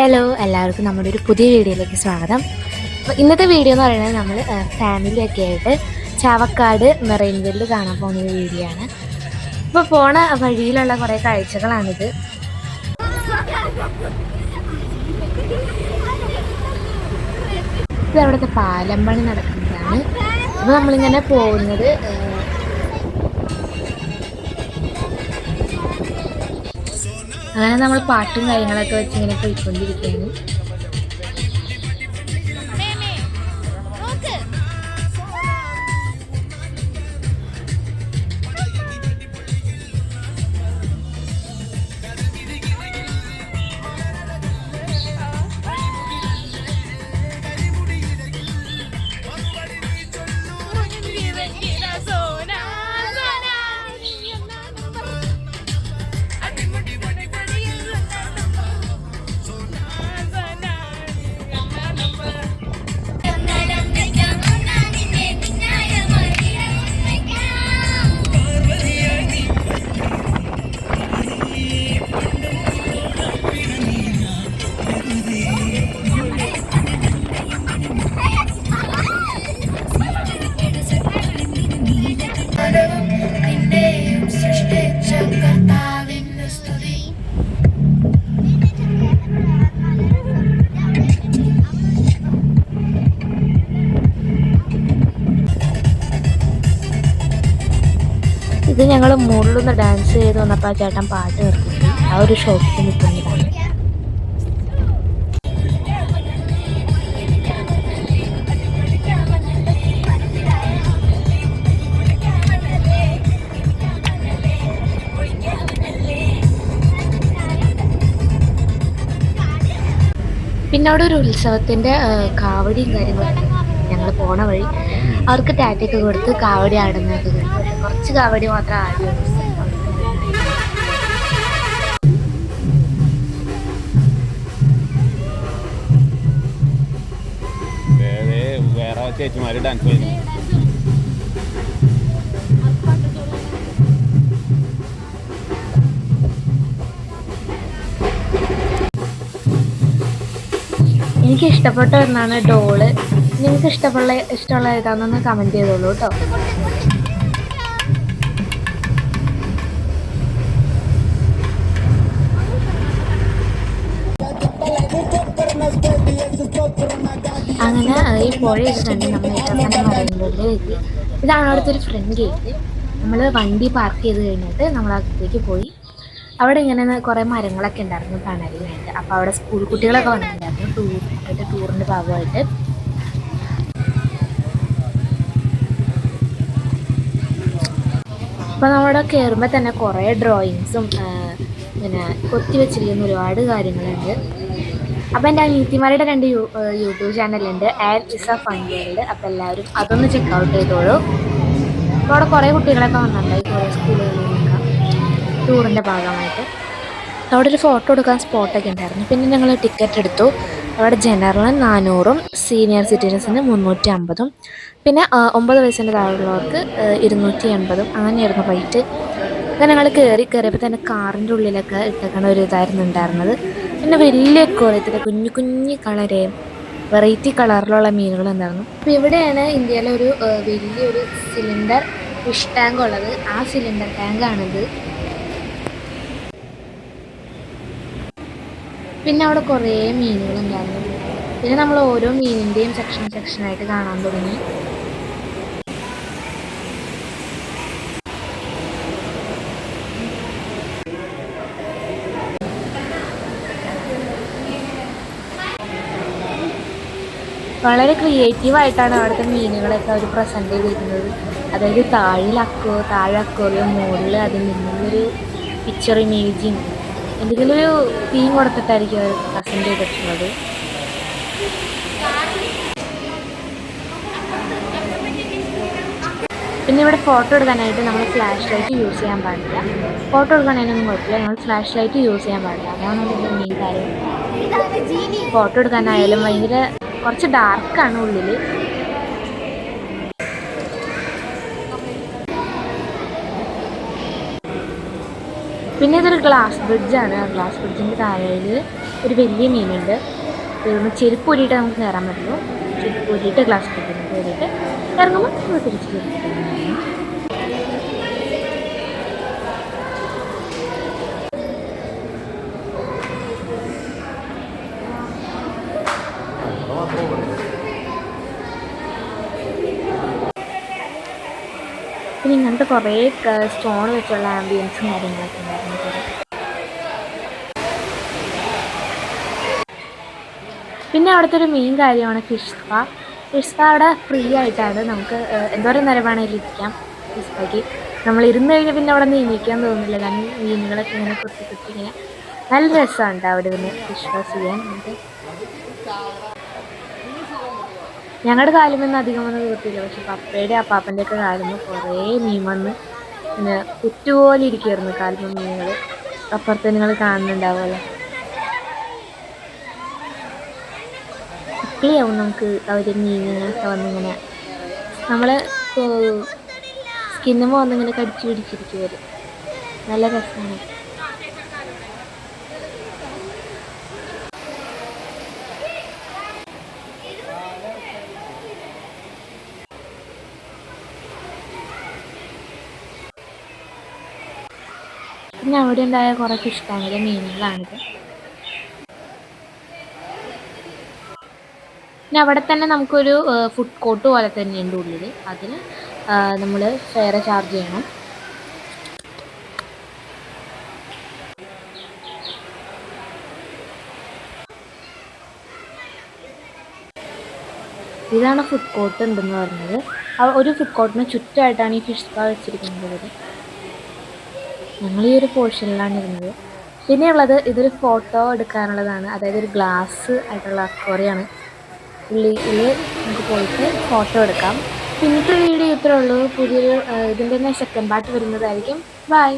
Hello എല്ലാവർക്കും നമ്മുടെ ഒരു പുതിയ വീഡിയോയിലേക്ക് സ്വാഗതം. അപ്പോൾ ഇന്നത്തെ വീഡിയോ എന്ന് പറയുന്നത് നമ്മൾ ഫാമിലിയൊക്കെ ആയിട്ട് ചാവക്കാട് മെറൈൻ വെല്ല് കാണാൻ പോകുന്ന ഒരു വീഡിയോ ആണ്. അപ്പോൾ പോണ വഴിയിലുള്ള കുറേ കാഴ്ചകളാണിത്. ഇത് അവിടുത്തെ പാലം പണി നടക്കുന്നതാണ്. അപ്പോൾ നമ്മളിങ്ങനെ പോകുന്നത് അങ്ങനെ നമ്മൾ പാട്ടും കാര്യങ്ങളൊക്കെ വെച്ച് ഇങ്ങനെ പോയിക്കൊണ്ടിരിക്കുകയാണ്. ഇത് ഞങ്ങൾ മുകളിലൊന്ന് ഡാൻസ് ചെയ്ത് വന്നപ്പോൾ ആ ചേട്ടൻ പാട്ട് നിർത്തി ആ ഒരു ഷോപ്പിൽ നിൽക്കുന്നതാണ് പിന്നെ അവിടെ ഒരു ഉത്സവത്തിന്റെ കാവടിയും കാര്യങ്ങളൊക്കെ ഞങ്ങൾ പോണ വഴി അവർക്ക് ടാറ്റയൊക്കെ കൊടുത്ത് കാവടി ആടുന്നതൊക്കെ കുറച്ച് കാവടി മാത്രം വേറെ ചേച്ചിമാര് ഡാൻസ് ചെയ്യുന്നു എനിക്ക് ഇഷ്ടപ്പെട്ട ഒന്നാണ് ഡോൾ. നിങ്ങൾക്ക് ഇഷ്ടപ്പെട്ട ഇഷ്ടമുള്ള ഏതാണെന്ന് കമന്റ് ചെയ്തോളൂ കേട്ടോ. അങ്ങനെ ഈ പുഴയൊക്കെ കണ്ട് നമ്മൾ ഇതാണ് അവിടുത്തെ ഒരു ഫ്രണ്ട് നമ്മൾ വണ്ടി പാർക്ക് ചെയ്ത് കഴിഞ്ഞിട്ട് നമ്മൾ അകത്തേക്ക് പോയി. അവിടെ ഇങ്ങനെ കുറേ മരങ്ങളൊക്കെ ഉണ്ടായിരുന്നു തണലിനായിട്ട്. അപ്പോൾ അവിടെ സ്കൂൾ കുട്ടികളൊക്കെ വന്നിട്ടുണ്ടായിരുന്നു. ടൂർ ആയിട്ട് ടൂറിന്റെ ഭാഗമായിട്ട്. അപ്പോൾ നമ്മുടെ കയറുമ്പോൾ തന്നെ കുറേ ഡ്രോയിങ്സും പിന്നെ കൊത്തി വെച്ചിരിക്കുന്ന ഒരുപാട് കാര്യങ്ങളുണ്ട്. അപ്പോൾ എന്റെ അനീത്തിമാരുടെ രണ്ട് യൂട്യൂബ് ചാനലുണ്ട്. And is a fun world അപ്പോൾ എല്ലാവരും അതൊന്ന് ചെക്ക് ഔട്ട് ചെയ്തോളൂ. അവിടെ കുറേ കുട്ടികളൊക്കെ വന്നിട്ടുണ്ടായി നിന്നൊക്കെ ടൂറിന്റെ ഭാഗമായിട്ട്. അവിടെ ഒരു ഫോട്ടോ എടുക്കാൻ സ്പോട്ടൊക്കെ ഉണ്ടായിരുന്നു. പിന്നെ ഞങ്ങൾ ടിക്കറ്റ് എടുത്തു. അവിടെ ജനറൽ നാനൂറും സീനിയർ സിറ്റിസൺസിന് മുന്നൂറ്റി അമ്പതും പിന്നെ ഒമ്പത് വയസ്സിന്റെ താഴെയുള്ളവർക്ക് ഇരുന്നൂറ്റി എൺപതും അങ്ങനെയായിരുന്നു റേറ്റ് അങ്ങനെ ഞങ്ങൾ കയറി കയറിയപ്പോൾ തന്നെ കാറിന്റെ ഉള്ളിലൊക്കെ ഇട്ടേക്കണ ഒരു ഇതായിരുന്നു ഉണ്ടായിരുന്നത്. പിന്നെ വലിയ കോലത്തിൽ കുഞ്ഞു കുഞ്ഞു കളരെ വെറൈറ്റി കളറിലുള്ള മീനുകൾ ഉണ്ടായിരുന്നു. അപ്പോൾ ഇവിടെയാണ് ഇന്ത്യയിലെ ഒരു വലിയൊരു സിലിണ്ടർ ഫിഷ് ടാങ്ക് ഉള്ളത്. ആ സിലിണ്ടർ ടാങ്കാണിത് പിന്നെ അവിടെ കുറേ മീനുകളുണ്ടായിരുന്നു പിന്നെ നമ്മൾ ഓരോ മീനിന്റെയും സെക്ഷൻ സെക്ഷനായിട്ട് കാണാൻ തുടങ്ങി. വളരെ ക്രിയേറ്റീവായിട്ടാണ് അവിടുത്തെ മീനുകളൊക്കെ അവർ പ്രസന്റ് ചെയ്തിരിക്കുന്നത്. അതായത് താഴിൽ അക്കോ താഴെ അക്കോറിയം മുകളിൽ അതിൽ നിന്നുള്ളൊരു പിക്ചർ ഇമേജിങ് എന്തെങ്കിലും ഒരു തീം കൊടുത്തിട്ടായിരിക്കും അവർ പ്രസന്റ് ചെയ്തിട്ടുള്ളത്. പിന്നെ ഇവിടെ ഫോട്ടോ എടുക്കാനായിട്ട് നമ്മൾ ഫ്ലാഷ് ലൈറ്റ് യൂസ് ചെയ്യാൻ പാടില്ല. ഫോട്ടോ എടുക്കാനായിട്ടൊന്നും കുഴപ്പമില്ല. നമ്മൾ ഫ്ലാഷ് ലൈറ്റ് യൂസ് ചെയ്യാൻ പാടില്ല. അതാണ് അതിന്റെ മെയിൻ കാര്യം. ഫോട്ടോ എടുക്കാനായാലും ഭയങ്കര കുറച്ച് ഡാർക്കാണ് ഉള്ളിൽ പിന്നെ ഇതൊരു ഗ്ലാസ് ബ്രിഡ്ജാണ് ആ ഗ്ലാസ് ബ്രിഡ്ജിന്റെ താഴെയിൽ ഒരു വലിയ മീനുണ്ട്. ഇതൊന്ന് ചെരുപ്പ് ഊരിയിട്ട് നമുക്ക് കയറാൻ പറ്റുള്ളൂ. ചെരുപ്പ് ഊരിയിട്ട് ഗ്ലാസ് ബ്രിഡ്ജിൽ കയറിയിട്ട് ഇറങ്ങുമ്പോൾ നമ്മൾ തിരിച്ച് കയറിയിട്ട് പിന്നെ ഇങ്ങനത്തെ കുറേ സ്റ്റോൺ വെച്ചുള്ള ആംബിയൻസും കാര്യങ്ങളൊക്കെ ഉണ്ടായിരുന്നു പിന്നെ അവിടുത്തെ ഒരു മെയിൻ കാര്യമാണ് ഫിഷ് സ്പാ അവിടെ ഫ്രീ ആയിട്ടാണ് നമുക്ക് എന്തോ എന്തോരം നേരം വേണമെങ്കിലും ഇരിക്കാം നമ്മൾ ഇരുന്ന് കഴിഞ്ഞാൽ പിന്നെ അവിടെ നിന്ന് ഇരിക്കാൻ തോന്നുന്നില്ല. കാരണം മീനുകളൊക്കെ ഇങ്ങനെ കുത്തി കുത്തി ഇങ്ങനെ. നല്ല രസമുണ്ട് അവിടെ നിന്ന് ഫിഷ് വാഷ് ചെയ്യാൻ. നമുക്ക് ഞങ്ങളുടെ കാലുമെന്ന് അധികം ഒന്നും തീർത്തില്ല പക്ഷെ പപ്പയുടെ അപ്പാപ്പന്റെ ഒക്കെ കാലം കുറേ മീൻ വന്ന് പിന്നെ കുറ്റുപോലെ ഇരിക്കുമായിരുന്നു കാലം മീനുകൾ അപ്പുറത്ത് നിങ്ങൾ കാണുന്നുണ്ടാവുമല്ലോ. ക്ലിയാവും നമുക്ക് അവർ മീനുകളൊക്കെ വന്നിങ്ങനെ നമ്മൾ സ്കിന്നുമ്പോൾ വന്നിങ്ങനെ കടിച്ചു പിടിച്ചിരിക്കും നല്ല രസമാണ് പിന്നെ അവിടെ ഉണ്ടായ കുറേ ഫിഷ് ടാങ്കിലെ മീനുകളാണിത്. പിന്നെ അവിടെ തന്നെ നമുക്കൊരു ഫുഡ് കോർട്ട് പോലെ തന്നെയുണ്ട് ഉള്ളിൽ അതിന് നമ്മൾ ഫെയർ ചാർജ് ചെയ്യണം. ഇതാണ് ഫുഡ് കോർട്ട് ഉണ്ടെന്ന് പറഞ്ഞത്. ഒരു ഫുഡ് കോർട്ടിന് ചുറ്റായിട്ടാണ് ഈ ഫിഷ് കാ വെച്ചിരിക്കുന്നത്. ഞങ്ങൾ ഈ ഒരു പോർഷനിലാണ് ഇരുന്നത്. പിന്നെയുള്ളത് ഇതൊരു ഫോട്ടോ എടുക്കാനുള്ളതാണ്. അതായത് ഒരു ഗ്ലാസ് ആയിട്ടുള്ള അക്വറിയാണ്. ഉള്ളിൽ നമുക്ക് പോയിട്ട് ഫോട്ടോ എടുക്കാം. പിന്നത്തെ വീഡിയോ ഇത്രേ ഉള്ളൂ. പുതിയൊരു ഇതിന്റെ തന്നെ സെക്കൻഡ് പാർട്ട് വരുന്നതായിരിക്കും. ബൈ